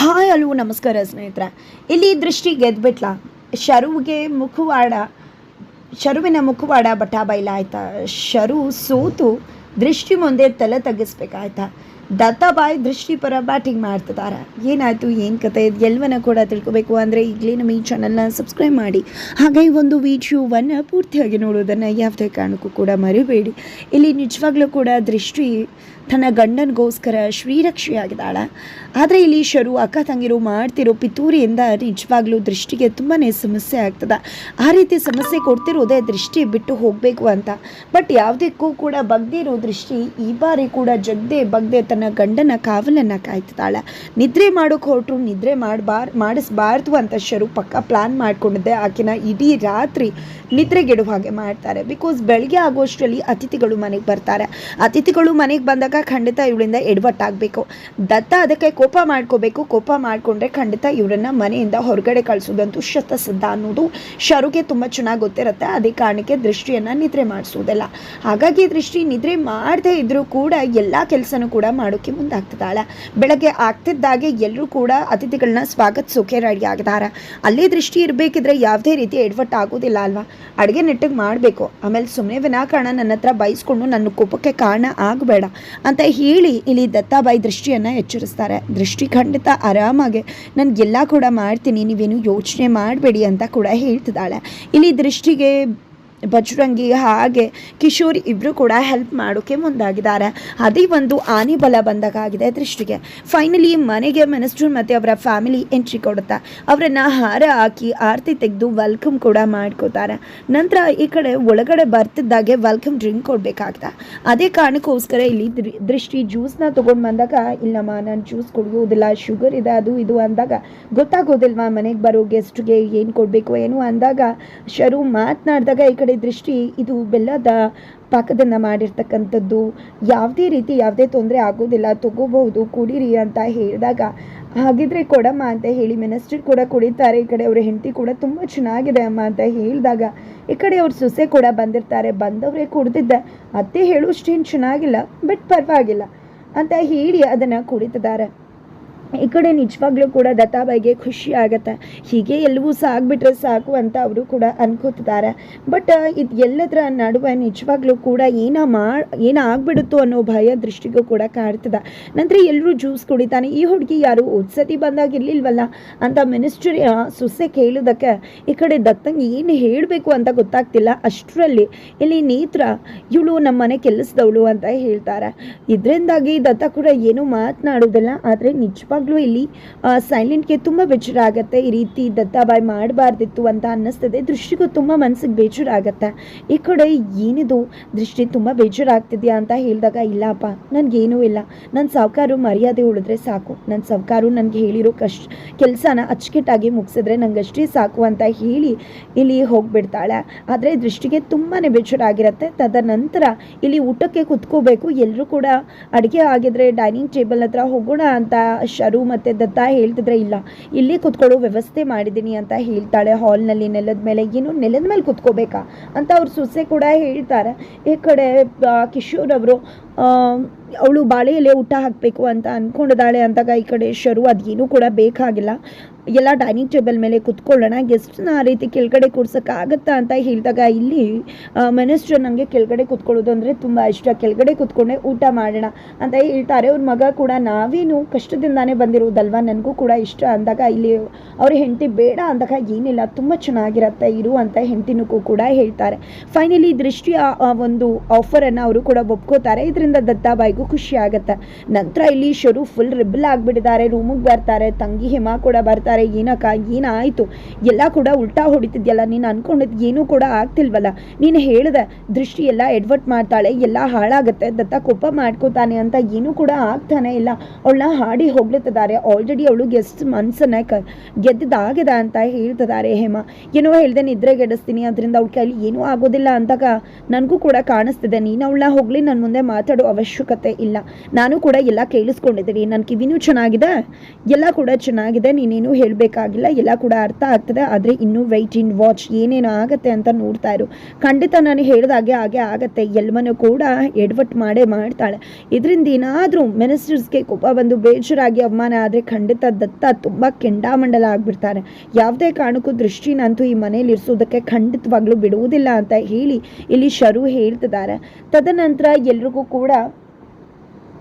Hi ಅಲು ನಮಸ್ಕಾರ ಸ್ನೇಹಿತರೆ. ಇಲ್ಲಿ ದೃಷ್ಟಿ ಗೆದ್ಬಿಟ್ಲ. ಶರುವಿಗೆ ಮುಖವಾಡ, ಶರುವಿನ ಮುಖವಾಡ ಬಟಾ ಬೈಲಾಯ್ತಾ ಶರು ಸೋತು, ದೃಷ್ಟಿ ಮುಂದೆ ತಲೆ ತಗ್ಗಿಸ್ಬೇಕಾಯ್ತಾ. ದತ್ತಾಬಾಯಿ ದೃಷ್ಟಿ ಪರ ಬ್ಯಾಟಿಂಗ್ ಮಾಡ್ತಿದ್ದಾರೆ. ಏನಾಯಿತು? ಏನು ಕತೆ? ಇದು ಎಲ್ಲವನ್ನ ಕೂಡ ತಿಳ್ಕೊಬೇಕು ಅಂದರೆ ಈಗಲೇ ನಮ್ಮ ಈ ಚಾನಲ್ನ ಸಬ್ಸ್ಕ್ರೈಬ್ ಮಾಡಿ. ಹಾಗೆ ಒಂದು ವಿಡಿಯೋವನ್ನು ಪೂರ್ತಿಯಾಗಿ ನೋಡೋದನ್ನು ಯಾವುದೇ ಕಾರಣಕ್ಕೂ ಕೂಡ ಮರಿಬೇಡಿ. ಇಲ್ಲಿ ನಿಜವಾಗ್ಲೂ ಕೂಡ ದೃಷ್ಟಿ ತನ್ನ ಗಂಡನಿಗೋಸ್ಕರ ಶ್ರೀರಕ್ಷೆಯಾಗಿದ್ದಾಳೆ. ಆದರೆ ಇಲ್ಲಿ ಶರು ಅಕ್ಕ ತಂಗಿರು ಮಾಡ್ತಿರೋ ಪಿತೂರಿಯಿಂದ ನಿಜವಾಗ್ಲೂ ದೃಷ್ಟಿಗೆ ತುಂಬಾ ಸಮಸ್ಯೆ ಆಗ್ತದೆ. ಆ ರೀತಿ ಸಮಸ್ಯೆ ಕೊಡ್ತಿರೋದೇ ದೃಷ್ಟಿ ಬಿಟ್ಟು ಹೋಗಬೇಕು ಅಂತ. ಬಟ್ ಯಾವುದಕ್ಕೂ ಕೂಡ ಬಗ್ದಿರೋ ದೃಷ್ಟಿ ಈ ಬಾರಿ ಕೂಡ ಜಗ್ದೇ ಬಗ್ದೆ ತನ್ನ ಗಂಡನ ಕಾವಲನ್ನು ಕಾಯ್ತಿದ್ದಾಳೆ. ನಿದ್ರೆ ಮಾಡೋಕೆ ಹೊರಟರು ನಿದ್ರೆ ಮಾಡಬಾರ್ ಮಾಡಿಸ್ಬಾರ್ದು ಅಂತ ಶರು ಪಕ್ಕ ಪ್ಲಾನ್ ಮಾಡಿಕೊಂಡಿದ್ದೆ. ಆಕೆನ ಇಡೀ ರಾತ್ರಿ ನಿದ್ರೆಗೆಡುವ ಹಾಗೆ ಮಾಡ್ತಾರೆ. ಬಿಕಾಸ್ ಬೆಳಗ್ಗೆ ಆಗೋಷ್ಟರಲ್ಲಿ ಅತಿಥಿಗಳು ಮನೆಗೆ ಬರ್ತಾರೆ. ಅತಿಥಿಗಳು ಮನೆಗೆ ಬಂದಾಗ ಖಂಡಿತ ಇವಳಿಂದ ಎಡವಟ್ಟಾಗಬೇಕು. ದತ್ತ ಅದಕ್ಕೆ ಕೋಪ ಮಾಡ್ಕೋಬೇಕು. ಕೋಪ ಮಾಡಿಕೊಂಡ್ರೆ ಖಂಡಿತ ಇವರನ್ನ ಮನೆಯಿಂದ ಹೊರಗಡೆ ಕಳಿಸೋದಂತೂ ಶತಸಿದ್ಧ ಅನ್ನೋದು ಶರುಗೆ ತುಂಬ ಚೆನ್ನಾಗಿ ಗೊತ್ತಿರುತ್ತೆ. ಅದೇ ಕಾರಣಕ್ಕೆ ದೃಷ್ಟಿಯನ್ನು ನಿದ್ರೆ ಮಾಡಿಸೋದಿಲ್ಲ. ಹಾಗಾಗಿ ದೃಷ್ಟಿ ನಿದ್ರೆ ಮಾಡದೇ ಇದ್ರೂ ಕೂಡ ಎಲ್ಲ ಕೆಲಸನೂ ಕೂಡ ಮಾಡೋಕ್ಕೆ ಮುಂದಾಗ್ತಿದ್ದಾಳೆ. ಬೆಳಗ್ಗೆ ಆಗ್ತಿದ್ದಾಗೆ ಎಲ್ಲರೂ ಕೂಡ ಅತಿಥಿಗಳನ್ನ ಸ್ವಾಗತಿಸೋಕೆ ರೆಡಿ ಆಗಿದ್ದಾರೆ. ಅಲ್ಲೇ ದೃಷ್ಟಿ ಇರಬೇಕಿದ್ರೆ ಯಾವುದೇ ರೀತಿ ಎಡವಟ್ಟು ಆಗೋದಿಲ್ಲ ಅಲ್ವಾ? ಅಡುಗೆ ನೆಟ್ಟಿಗೆ ಮಾಡಬೇಕು. ಆಮೇಲೆ ಸುಮ್ಮನೆ ವಿನಾಕಾರಣ ನನ್ನ ಹತ್ರ ಬೈಸ್ಕೊಂಡು ನನ್ನ ಕೋಪಕ್ಕೆ ಕಾರಣ ಆಗಬೇಡ ಅಂತ ಹೇಳಿ ಇಲ್ಲಿ ದತ್ತಾಬಾಯಿ ದೃಷ್ಟಿಯನ್ನು ಎಚ್ಚರಿಸ್ತಾರೆ. ದೃಷ್ಟಿ ಖಂಡಿತ ಆರಾಮಾಗಿ ನನಗೆಲ್ಲ ಕೂಡ ಮಾಡ್ತೀನಿ, ನೀವೇನು ಯೋಚನೆ ಮಾಡಬೇಡಿ ಅಂತ ಕೂಡ ಹೇಳ್ತಿದ್ದಾಳೆ. ಇಲ್ಲಿ ದೃಷ್ಟಿಗೆ ಬಜರಂಗಿ ಹಾಗೆ ಕಿಶೋರ್ ಇಬ್ಬರು ಕೂಡ ಹೆಲ್ಪ್ ಮಾಡೋಕ್ಕೆ ಮುಂದಾಗಿದ್ದಾರೆ. ಅದೇ ಒಂದು ಆನೆ ಬಲ ಬಂದಾಗಿದೆ ದೃಷ್ಟಿಗೆ. ಫೈನಲಿ ಮನೆಗೆ ಮಿನಿಸ್ಟರ್ ಮತ್ತು ಅವರ ಫ್ಯಾಮಿಲಿ ಎಂಟ್ರಿ ಕೊಡುತ್ತೆ ಅವರನ್ನು ಹಾರ ಹಾಕಿ ಆರತಿ ತೆಗೆದು ವೆಲ್ಕಮ್ ಕೂಡ ಮಾಡ್ಕೋತಾರೆ. ನಂತರ ಈ ಕಡೆ ಒಳಗಡೆ ಬರ್ತಿದ್ದಾಗೆ ವೆಲ್ಕಮ್ ಡ್ರಿಂಕ್ ಕೊಡಬೇಕಾಗ್ತಾ. ಅದೇ ಕಾರಣಕ್ಕೋಸ್ಕರ ಇಲ್ಲಿ ದೃಷ್ಟಿ ಜ್ಯೂಸ್ನ ತೊಗೊಂಡು ಬಂದಾಗ ಇಲ್ಲಮ್ಮ ನಾನು ಜ್ಯೂಸ್ ಕುಡಿಯೋದಿಲ್ಲ ಶುಗರ್ ಇದೆ, ಅದು ಇದು ಅಂದಾಗ, ಗೊತ್ತಾಗೋದಿಲ್ವಾ ಮನೆಗೆ ಬರೋ ಗೆಸ್ಟ್ಗೆ ಏನು ಕೊಡಬೇಕು, ಏನು? ಅಂದಾಗ, ಶರು ಮಾತನಾಡಿದಾಗ ಈ ಕಡೆ ದೃಷ್ಟಿ ಇದು ಬೆಲ್ಲದ ಪಾಕದನ್ನು ಮಾಡಿರ್ತಕ್ಕಂಥದ್ದು. ಯಾವುದೇ ರೀತಿ ಯಾವುದೇ ತೊಂದರೆ ಆಗೋದಿಲ್ಲ, ತಗೋಬಹುದು, ಕುಡೀರಿ ಅಂತ ಹೇಳಿದಾಗ, ಹಾಗಿದ್ರೆ ಕೊಡಮ್ಮ ಅಂತ ಹೇಳಿ ಮಿನಿಸ್ಟರ್ ಕೂಡ ಕುಡಿತಾರೆ. ಈ ಕಡೆ ಅವ್ರ ಹೆಂಡತಿ ಕೂಡ ತುಂಬ ಚೆನ್ನಾಗಿದೆ ಅಮ್ಮ ಅಂತ ಹೇಳಿದಾಗ, ಈ ಕಡೆ ಅವ್ರ ಸೊಸೆ ಕೂಡ ಬಂದಿರ್ತಾರೆ. ಬಂದವರೇ ಕುಡ್ದಿದ್ದೆ, ಅತ್ತೆ ಹೇಳುವಷ್ಟೇನು ಚೆನ್ನಾಗಿಲ್ಲ, ಬಟ್ ಪರವಾಗಿಲ್ಲ ಅಂತ ಹೇಳಿ ಅದನ್ನು ಕುಡಿತಿದ್ದಾರೆ. ಈ ಕಡೆ ನಿಜವಾಗ್ಲೂ ಕೂಡ ದತ್ತಾಬಾಯಿಗೆ ಖುಷಿ ಆಗತ್ತೆ. ಹೀಗೆ ಎಲ್ಲವೂ ಸಾಗ್ಬಿಟ್ರೆ ಸಾಕು ಅಂತ ಅವರು ಕೂಡ ಅನ್ಕೋತಿದ್ದಾರೆ. ಬಟ್ ಇದು ಎಲ್ಲದರ ನಡುವೆ ನಿಜವಾಗ್ಲೂ ಕೂಡ ಏನ ಮಾ ಏನಾಗ್ಬಿಡುತ್ತೋ ಅನ್ನೋ ಭಯ ದೃಷ್ಟಿಗೂ ಕೂಡ ಕಾಡ್ತದೆ. ನಂತರ ಎಲ್ಲರೂ ಜ್ಯೂಸ್ ಕುಡಿತಾನೆ. ಈ ಹುಡುಗಿ ಯಾರು ಸತಿ ಬಂದಾಗ ಇರ್ಲಿಲ್ವಲ್ಲ? ಅಂತ ಮಿನಿಸ್ಟರ್ ಸೊಸೆ ಕೇಳೋದಕ್ಕೆ ಈ ಕಡೆ ದತ್ತಂಗೆ ಏನು ಹೇಳಬೇಕು ಅಂತ ಗೊತ್ತಾಗ್ತಿಲ್ಲ. ಅಷ್ಟರಲ್ಲಿ ಇಲ್ಲಿ ನೇತ್ರ, ಇವಳು ನಮ್ಮ ಮನೆ ಕೆಲಸದವಳು ಅಂತ ಹೇಳ್ತಾರೆ. ಇದರಿಂದಾಗಿ ದತ್ತ ಕೂಡ ಏನೂ ಮಾತನಾಡೋದಿಲ್ಲ. ಆದರೆ ನಿಜವಾಗ್ಲೂ ಇಲ್ಲಿ ಸೈಲೆಂಟ್ಗೆ ತುಂಬ ಬೇಜಾರ ಆಗುತ್ತೆ ಈ ರೀತಿ ದತ್ತಾಬಾಯಿ ಮಾಡಬಾರ್ದಿತ್ತು ಅಂತ ಅನ್ನಿಸ್ತದೆ. ದೃಷ್ಟಿಗೂ ತುಂಬ ಮನಸ್ಸಿಗೆ ಬೇಜಾರಾಗತ್ತೆ. ಈ ಕಡೆ ಏನಿದು? ದೃಷ್ಟಿ ತುಂಬ ಬೇಜಾರಾಗ್ತಿದ್ಯಾ ಅಂತ ಹೇಳಿದಾಗ, ಇಲ್ಲಪ್ಪ, ನನಗೇನೂ ಇಲ್ಲ. ನನ್ನ ಸಾವುಕಾರು ಮರ್ಯಾದೆ ಉಳಿದ್ರೆ ಸಾಕು. ನನ್ನ ಸಾವುಕಾರು ನನಗೆ ಹೇಳಿರೋ ಕಷ್ಟ ಕೆಲಸನ ಅಚ್ಚುಕಟ್ಟಾಗಿ ಮುಗಿಸಿದ್ರೆ ನನಗಷ್ಟೇ ಸಾಕು ಅಂತ ಹೇಳಿ ಇಲ್ಲಿ ಹೋಗಿಬಿಡ್ತಾಳೆ. ಆದರೆ ದೃಷ್ಟಿಗೆ ತುಂಬಾ ಬೇಜಾರಾಗಿರುತ್ತೆ. ತದನಂತರ ಇಲ್ಲಿ ಊಟಕ್ಕೆ ಕುತ್ಕೋಬೇಕು. ಎಲ್ಲರೂ ಕೂಡ ಅಡುಗೆ ಆಗಿದ್ರೆ ಡೈನಿಂಗ್ ಟೇಬಲ್ ಹತ್ರ ಹೋಗೋಣ ಅಂತ ಮತ್ತು ದತ್ತ ಹೇಳ್ತಿದ್ರೆ ಇಲ್ಲ. ಇಲ್ಲಿ ಕುತ್ಕೊಳ್ಳೋ ವ್ಯವಸ್ಥೆ ಮಾಡಿದ್ದೀನಿ ಅಂತ ಹೇಳ್ತಾಳೆ. ಹಾಲ್ನಲ್ಲಿ ನೆಲದ ಮೇಲೆ ಏನು ನೆಲದ ಮೇಲೆ ಕುತ್ಕೋಬೇಕಾ ಅಂತ ಅವ್ರ ಸೊಸೆ ಕೂಡ ಹೇಳ್ತಾರೆ. ಈ ಕಡೆ ಕಿಶೋರ್ ಅವರು ಅವಳು ಬಾಳೆ ಎಲೆ ಊಟ ಹಾಕಬೇಕು ಅಂತ ಅಂದ್ಕೊಂಡಿದ್ದಾಳೆ ಅಂದಾಗ ಈ ಕಡೆ ಶರು, ಅದೇನೂ ಕೂಡ ಬೇಕಾಗಿಲ್ಲ. ಎಲ್ಲ ಡೈನಿಂಗ್ ಟೇಬಲ್ ಮೇಲೆ ಕುತ್ಕೊಳ್ಳೋಣ ಗೆಸ್ಟ್ನ ಆ ರೀತಿ ಕೆಳಗಡೆ ಕೂರ್ಸೋಕ್ಕಾಗತ್ತಾ ಅಂತ ಹೇಳಿದಾಗ ಇಲ್ಲಿ ಮಿನಿಸ್ಟರ್ ನನಗೆ ಕೆಳಗಡೆ ಕೂತ್ಕೊಳ್ಳೋದು ಅಂದರೆ ತುಂಬ ಇಷ್ಟ. ಕೆಳಗಡೆ ಕುತ್ಕೊಂಡೆ ಊಟ ಮಾಡೋಣ ಅಂತ ಹೇಳ್ತಾರೆ. ಅವ್ರ ಮಗ ಕೂಡ ನಾವೇನು ಕಷ್ಟದಿಂದಾನೇ ಬಂದಿರುವುದಲ್ವಾ? ನನಗೂ ಕೂಡ ಇಷ್ಟ ಅಂದಾಗ ಇಲ್ಲಿ ಅವ್ರ ಹೆಂಡತಿ ಬೇಡ ಅಂದಾಗ ಏನಿಲ್ಲ, ತುಂಬ ಚೆನ್ನಾಗಿರತ್ತೆ, ಇರು ಅಂತ ಹೆಂಡತಿನೂ ಕೂಡ ಹೇಳ್ತಾರೆ. ಫೈನಲಿ ದೃಷ್ಟಿಯ ಒಂದು ಆಫರನ್ನು ಅವರು ಕೂಡ ಒಪ್ಕೋತಾರೆ. ಇದರಿಂದ ದತ್ತಾಬಾಯಿಗೂ ಖುಷಿ ಆಗುತ್ತೆ. ನಂತರ ಇಲ್ಲಿ ಶರು ಫುಲ್ ರಿಬಲ್ ಆಗಿಬಿಟ್ಟಿದ್ದಾರೆ. ರೂಮಿಗೆ ಬರ್ತಾರೆ, ತಂಗಿ ಹಿಮ ಕೂಡ ಬರ್ತಾರೆ. ಏನಕ್ಕ ಏನಾಯಿತು? ಎಲ್ಲ ಕೂಡ ಉಲ್ಟಾ ಹೊಡಿತಿದ್ಯಲ್ಲ, ನೀನು ಅನ್ಕೊಂಡಿದ್ದು ಏನೂ ಕೂಡ ಆಗ್ತಿಲ್ವಲ್ಲ? ನೀನು ಹೇಳಿದೆ ದೃಷ್ಟಿ ಎಲ್ಲ ಎಡ್ವರ್ಟ್ ಮಾಡ್ತಾಳೆ, ಎಲ್ಲ ಹಾಳಾಗುತ್ತೆ, ದತ್ತ ಕೋಪ ಮಾಡ್ಕೋತಾನೆ ಅಂತ ಏನೂ ಕೂಡ ಆಗ್ತಾನೆ ಇಲ್ಲ. ಅವಳನ್ನ ಹಾಡಿ ಹೋಗ್ಲತ್ತಿದ್ದಾರೆ ಆಲ್ರೆಡಿ ಅವಳು ಗೆಸ್ಟ್ ಮನ್ಸನ್ನ ಕ ಅಂತ ಹೇಳ್ತಿದ್ದಾರೆ ಹೇಮ. ಏನೋ ಹೇಳ್ದೆ, ನಿದ್ರೆ ಗೆಡಿಸ್ತೀನಿ, ಅದರಿಂದ ಅವಳ ಕೈಲಿ ಏನೂ ಆಗೋದಿಲ್ಲ ಅಂತಾಗ ನನಗೂ ಕೂಡ ಕಾಣಿಸ್ತಿದೆ. ನೀನು ಅವಳನ್ನ ಹೋಗ್ಲಿ ನನ್ನ ಮುಂದೆ ಮಾತಾಡೋ ಅವಶ್ಯಕತೆ ಇಲ್ಲ. ನಾನು ಕೂಡ ಎಲ್ಲ ಕೇಳಿಸ್ಕೊಂಡಿದ್ದೀನಿ. ನನ್ನ ಕಿವಿನೂ ಚೆನ್ನಾಗಿದೆ, ಎಲ್ಲ ಕೂಡ ಚೆನ್ನಾಗಿದೆ, ನೀನೇನು ಹೇಳಬೇಕಾಗಿಲ್ಲ. ಎಲ್ಲ ಕೂಡ ಅರ್ಥ ಆಗ್ತದೆ. ಆದರೆ ಇನ್ನೂ ವೆಯ್ಟ್ ಇನ್ ವಾಚ್ ಏನೇನು ಆಗುತ್ತೆ ಅಂತ ನೋಡ್ತಾ ಇರು. ಖಂಡಿತ ನಾನು ಹೇಳಿದಾಗೆ ಹಾಗೆ ಆಗತ್ತೆ. ಎಲ್ಲವನ್ನೂ ಕೂಡ ಎಡವಟ್ಟು ಮಾಡೇ ಮಾಡ್ತಾಳೆ. ಇದರಿಂದ ಏನಾದರೂ ಮಿನಿಸ್ಟರ್ಸ್ಗೆ ಕೋಪ ಬಂದು ಬೇಜಾರಾಗಿ ಅವಮಾನ ಆದರೆ ಖಂಡಿತ ದತ್ತ ತುಂಬ ಕೆಂಡಾಮಂಡಲ ಆಗಿಬಿಡ್ತಾರೆ. ಯಾವುದೇ ಕಾರಣಕ್ಕೂ ದೃಷ್ಟಿನಂತೂ ಈ ಮನೇಲಿ ಇರಿಸೋದಕ್ಕೆ ಖಂಡಿತವಾಗ್ಲೂ ಬಿಡುವುದಿಲ್ಲ ಅಂತ ಹೇಳಿ ಇಲ್ಲಿ ಶರು ಹೇಳ್ತಿದ್ದಾರೆ. ತದನಂತರ ಎಲ್ರಿಗೂ ಕೂಡ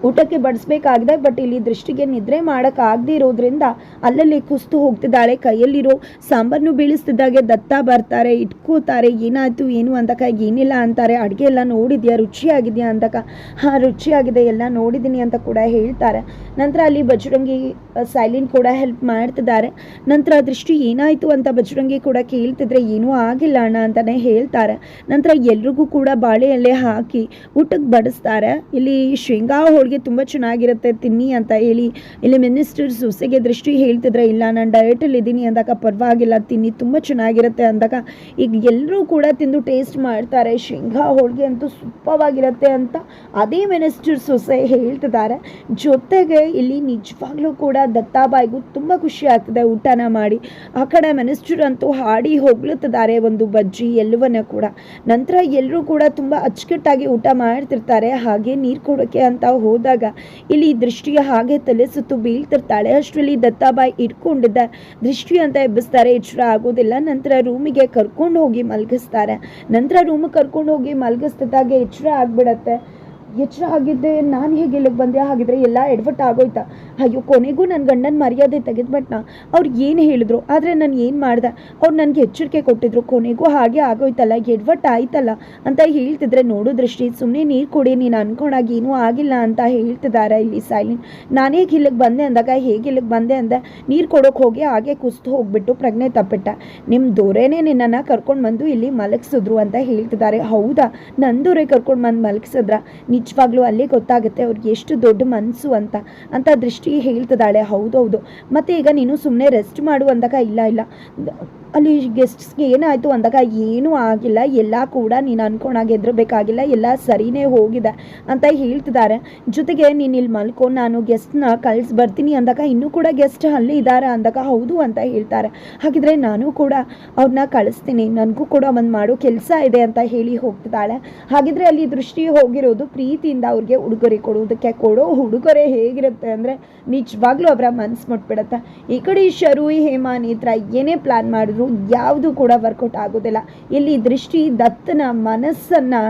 ಊಟಕ್ಕೆ ಬಡಿಸ್ಬೇಕಾಗಿದೆ ಬಟ್ ಇಲ್ಲಿ ದೃಷ್ಟಿಗೆ ನಿದ್ರೆ ಮಾಡೋಕ್ಕಾಗದೇ ಇರೋದ್ರಿಂದ ಅಲ್ಲಲ್ಲಿ ಕುಸ್ತು ಹೋಗ್ತಿದ್ದಾಳೆ. ಕೈಯಲ್ಲಿರೋ ಸಾಂಬಾರನ್ನು ಬೀಳಿಸ್ತಿದ್ದಾಗೆ. ದತ್ತ ಬರ್ತಾರೆ, ಇಟ್ಕೋತಾರೆ, ಏನಾಯ್ತು, ಏನು ಅಂತಕ, ಏನಿಲ್ಲ ಅಂತಾರೆ. ಅಡುಗೆ ಎಲ್ಲ ನೋಡಿದ್ಯಾ? ರುಚಿಯಾಗಿದೆಯಾ ಅಂತಕ? ಹಾಂ, ರುಚಿಯಾಗಿದೆ, ಎಲ್ಲ ನೋಡಿದ್ದೀನಿ ಅಂತ ಕೂಡ ಹೇಳ್ತಾರೆ. ನಂತರ ಅಲ್ಲಿ ಬಜರಂಗಿ ಸೈಲೆಂಟ್ ಕೂಡ ಹೆಲ್ಪ್ ಮಾಡ್ತಿದ್ದಾರೆ. ನಂತರ ದೃಷ್ಟಿ, ಏನಾಯಿತು ಅಂತ ಬಜರಂಗಿ ಕೂಡ ಕೇಳ್ತಿದ್ರೆ, ಏನೂ ಆಗಿಲ್ಲ ಅಣ್ಣ ಅಂತಲೇ ಹೇಳ್ತಾರೆ. ನಂತರ ಎಲ್ರಿಗೂ ಕೂಡ ಬಾಳೆ ಎಲೆ ಹಾಕಿ ಊಟಕ್ಕೆ ಬಡಿಸ್ತಾರೆ. ಇಲ್ಲಿ ಶೇಂಗಾ ತುಂಬ ಚೆನ್ನಾಗಿರುತ್ತೆ, ತಿನ್ನಿ ಅಂತ ಹೇಳಿ. ಇಲ್ಲಿ ಮಿನಿಸ್ಟರ್ ಸೊಸೆಗೆ ದೃಷ್ಟಿ ಹೇಳ್ತಿದ್ರೆ, ಇಲ್ಲ, ನಾನು ಡಯಟಲ್ಲಿ ಇದ್ದೀನಿ ಅಂದಾಗ ಪರವಾಗಿಲ್ಲ, ತಿನ್ನಿ, ತುಂಬ ಚೆನ್ನಾಗಿರುತ್ತೆ ಅಂದಾಗ ಈಗ ಎಲ್ಲರೂ ಕೂಡ ತಿಂದು ಟೇಸ್ಟ್ ಮಾಡ್ತಾರೆ. ಶೇಂಗಾ ಹೋಳಿಗೆ ಅಂತೂ ಸೂಪವಾಗಿರುತ್ತೆ ಅಂತ ಅದೇ ಮಿನಿಸ್ಟರ್ ಸೊಸೆ ಹೇಳ್ತಿದ್ದಾರೆ. ಜೊತೆಗೆ ಇಲ್ಲಿ ನಿಜವಾಗ್ಲೂ ಕೂಡ ದತ್ತಾಬಾಯಿಗೂ ತುಂಬ ಖುಷಿ ಆಗ್ತದೆ ಊಟನ ಮಾಡಿ. ಆ ಕಡೆ ಮಿನಿಸ್ಟರ್ ಅಂತೂ ಹಾಡಿ ಹೊಗಳುತ್ತಿದ್ದಾರೆ ಒಂದು ಬಜ್ಜಿ ಎಲ್ಲವನ್ನ ಕೂಡ. ನಂತರ ಎಲ್ಲರೂ ಕೂಡ ತುಂಬ ಅಚ್ಚುಕಟ್ಟಾಗಿ ಊಟ ಮಾಡ್ತಿರ್ತಾರೆ, ಹಾಗೆ ನೀರು ಕೊಡೋಕ್ಕೆ ಅಂತ ಹೋದಾಗ, ಇಲ್ಲಿ ದೃಷ್ಟಿಯ ಹಾಗೆ ತಲೆ ಸುತ್ತು ಬೀಳ್ತಿರ್ತಾಳೆ ಅಷ್ಟರಲ್ಲಿ ದತ್ತಾಬಾಯಿ ಇಟ್ಕೊಂಡಿದ್ದ, ದೃಷ್ಟಿ ಅಂತ ಎಬ್ಬಿಸ್ತಾರೆ ಎಚ್ಚರ ಆಗೋದಿಲ್ಲ. ನಂತರ ರೂಮಿಗೆ ಕರ್ಕೊಂಡು ಹೋಗಿ ಮಲಗಿಸ್ತಾರೆ. ನಂತರ ರೂಮಿಗೆ ಕರ್ಕೊಂಡು ಹೋಗಿ ಮಲಗಿಸ್ತಿದ್ದಾಗ ಎಚ್ಚರ ಆಗ್ಬಿಡತ್ತೆ. ಎಚ್ಚರ ಆಗಿದ್ದೆ, ನಾನು ಹೇಗೆ ಇಲ್ಲಿಗೆ ಬಂದೆ? ಹಾಗಿದ್ರೆ ಎಲ್ಲ ಎಡ್ವರ್ಟ್ ಆಗೋಯ್ತಾ? ಅಯ್ಯೋ, ಕೊನೆಗೂ ನನ್ನ ಗಂಡನ ಮರ್ಯಾದೆ ತೆಗೆದ್ಬಿಟ್ನ ಅವ್ರು ಏನು ಹೇಳಿದ್ರು? ಆದರೆ ನಾನು ಏನು ಮಾಡ್ದೆ? ಅವ್ರು ನನಗೆ ಎಚ್ಚರಿಕೆ ಕೊಟ್ಟಿದ್ರು. ಕೊನೆಗೂ ಹಾಗೆ ಆಗೋಯ್ತಲ್ಲ, ಎಡ್ವರ್ಟ್ ಆಯ್ತಲ್ಲ ಅಂತ ಹೇಳ್ತಿದ್ರೆ ನೋಡು ದೃಷ್ಟಿ ಸುಮ್ಮನೆ ನೀರು ಕೊಡಿ, ನೀನು ಅನ್ಕೊಂಡಾಗ ಏನೂ ಆಗಿಲ್ಲ ಅಂತ ಹೇಳ್ತಿದ್ದಾರೆ ಇಲ್ಲಿ ಸೈಲೆಂಟ್ ನಾನು ಇಲ್ಲಿಗೆ ಬಂದೆ ಅಂದಾಗ, ಹೇಗೆ ಇಲ್ಲಿಗೆ ಬಂದೆ ಅಂದ, ನೀರು ಕೊಡೋಕೆ ಹೋಗಿ ಹಾಗೆ ಕುಸ್ತು ಹೋಗ್ಬಿಟ್ಟು ಪ್ರಜ್ಞೆ ತಪ್ಪಿಟ್ಟ. ನಿಮ್ಮ ದೊರೆನೇ ನಿನ್ನನ್ನು ಕರ್ಕೊಂಡು ಬಂದು ಇಲ್ಲಿ ಮಲಗಿಸಿದ್ರು ಅಂತ ಹೇಳ್ತಿದ್ದಾರೆ ಹೌದಾ? ನನ್ನ ದೊರೆ ಕರ್ಕೊಂಡು ಬಂದು ಮಲಗಿಸಿದ್ರ? ನಿಜವಾಗ್ಲೂ ಅಲ್ಲೇ ಗೊತ್ತಾಗುತ್ತೆ ಅವ್ರಿಗೆ ಎಷ್ಟು ದೊಡ್ಡ ಮನಸ್ಸು ಅಂತ. ಅಂತ ದೃಷ್ಟಿ ಹೇಳ್ತಿದ್ದಾಳೆ. ಹೌದೌದು ಮತ್ತು ಈಗ ನೀನು ಸುಮ್ಮನೆ ರೆಸ್ಟ್ ಮಾಡು ಅಂದಾಗ ಇಲ್ಲ ಇಲ್ಲ. ಅಲ್ಲಿ ಗೆಸ್ಟ್ಸ್ಗೆ ಏನಾಯಿತು ಅಂದಾಗ ಏನೂ ಆಗಿಲ್ಲ. ಎಲ್ಲ ಕೂಡ ನೀನು ಅನ್ಕೊಂಡಾಗ ಎದ್ರಬೇಕಾಗಿಲ್ಲ ಎಲ್ಲ ಸರಿನೇ ಹೋಗಿದೆ ಅಂತ ಹೇಳ್ತಿದ್ದಾರೆ. ಜೊತೆಗೆ ನೀನು ಇಲ್ಲಿ ಮಲ್ಕೊ, ನಾನು ಗೆಸ್ಟ್ನ ಕಳ್ಸಿ ಬರ್ತೀನಿ ಅಂದಾಗ ಇನ್ನೂ ಕೂಡ ಗೆಸ್ಟ್ ಅಲ್ಲಿ ಇದ್ದಾರೆ ಅಂದಾಗ ಹೌದು ಅಂತ ಹೇಳ್ತಾರೆ. ಹಾಗಿದ್ರೆ ನಾನು ಕೂಡ ಅವ್ರನ್ನ ಕಳಿಸ್ತೀನಿ. ನನಗೂ ಕೂಡ ಒಂದು ಮಾಡೋ. ಕೆಲಸ ಇದೆ ಅಂತ ಹೇಳಿ ಹೋಗ್ತಿದ್ದಾಳೆ. ಹಾಗಿದ್ರೆ ಅಲ್ಲಿ ದೃಷ್ಟಿ ಹೋಗಿರೋದು ಪ್ರೀತಿಯಿಂದ ಅವ್ರಿಗೆ ಉಡುಗೊರೆ ಕೊಡುವುದಕ್ಕೆ ಕೊಡೋ ಉಡುಗೊರೆ ಹೇಗಿರುತ್ತೆ ಅಂದರೆ ನಿಜವಾಗ್ಲೂ ಅವರ ಮನಸ್ಸು ಮುಟ್ಬಿಡುತ್ತೆ. ಈ ಕಡೆ ಶರು ಹೇಮಾ ನೇತ್ರ ಏನೇ ಪ್ಲ್ಯಾನ್ ಮಾಡಿದ್ರು ಯಾವುದು ಕೂಡ ವರ್ಕೌಟ್ ಆಗೋದಿಲ್ಲ. ಇಲ್ಲಿ ದೃಷ್ಟಿ ದತ್ತನ ಮನಸ್ಸನ್ನು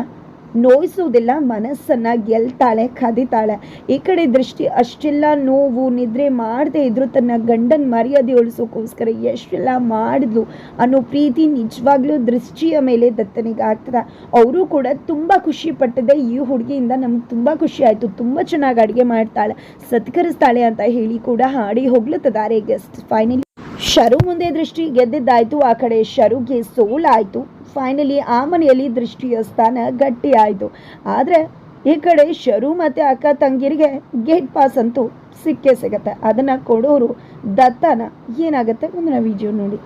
ನೋಯಿಸೋದಿಲ್ಲ ಮನಸ್ಸನ್ನ ಗೆಲ್ತಾಳೆ, ಕದಿತಾಳೆ. ಈ ಕಡೆ ದೃಷ್ಟಿ ಅಷ್ಟೆಲ್ಲ, ನೋವು, ನಿದ್ರೆ ಮಾಡದೇ ಇದ್ರು ತನ್ನ ಗಂಡನ ಮರ್ಯಾದೆ ಉಳಿಸೋಕ್ಕೋಸ್ಕರ ಎಷ್ಟೆಲ್ಲ ಮಾಡಿದ್ಲು ಅನ್ನೋ ಪ್ರೀತಿ ನಿಜವಾಗ್ಲೂ ದೃಷ್ಟಿಯ ಮೇಲೆ ದತ್ತನಿಗೆ ಆಗ್ತದೆ ಅವರು ಕೂಡ ತುಂಬ ಖುಷಿ ಪಟ್ಟಿದೆ. ಈ ಹುಡುಗಿಯಿಂದ ನಮ್ಗೆ ತುಂಬ ಖುಷಿ ಆಯಿತು. ತುಂಬ ಚೆನ್ನಾಗಿ ಅಡುಗೆ ಮಾಡ್ತಾಳೆ, ಸತ್ಕರಿಸ್ತಾಳೆ ಅಂತ ಹೇಳಿ ಕೂಡ ಹಾಡಿ ಹೋಗ್ಲತ್ತದಾರೆ ಗೆಸ್ಟ್ ಫೈನಲಿ ಶರು ಮುಂದೆ ದೃಷ್ಟಿ ಗೆದ್ದಿದ್ದಾಯ್ತು. ಆ ಕಡೆ ಶರುಗೆ ಸೋಲಾಯಿತು. ಫೈನಲಿ ಆ ಮನೆಯಲ್ಲಿ ದೃಷ್ಟಿಯ ಸ್ಥಾನ ಗಟ್ಟಿಯಾಯಿತು. ಆದರೆ, ಈ ಕಡೆ ಶರು ಮತ್ತು ಅಕ್ಕ ತಂಗಿರಿಗೆ ಗೇಟ್ ಪಾಸ್ ಅಂತೂ ಸಿಕ್ಕೇ ಸಿಗತ್ತೆ. ಅದನ್ನು ಕೊಡೋರು ದತ್ತನ. ಏನಾಗುತ್ತೆ? ಮುಂದಿನ ವಿಡಿಯೋ ನೋಡಿ.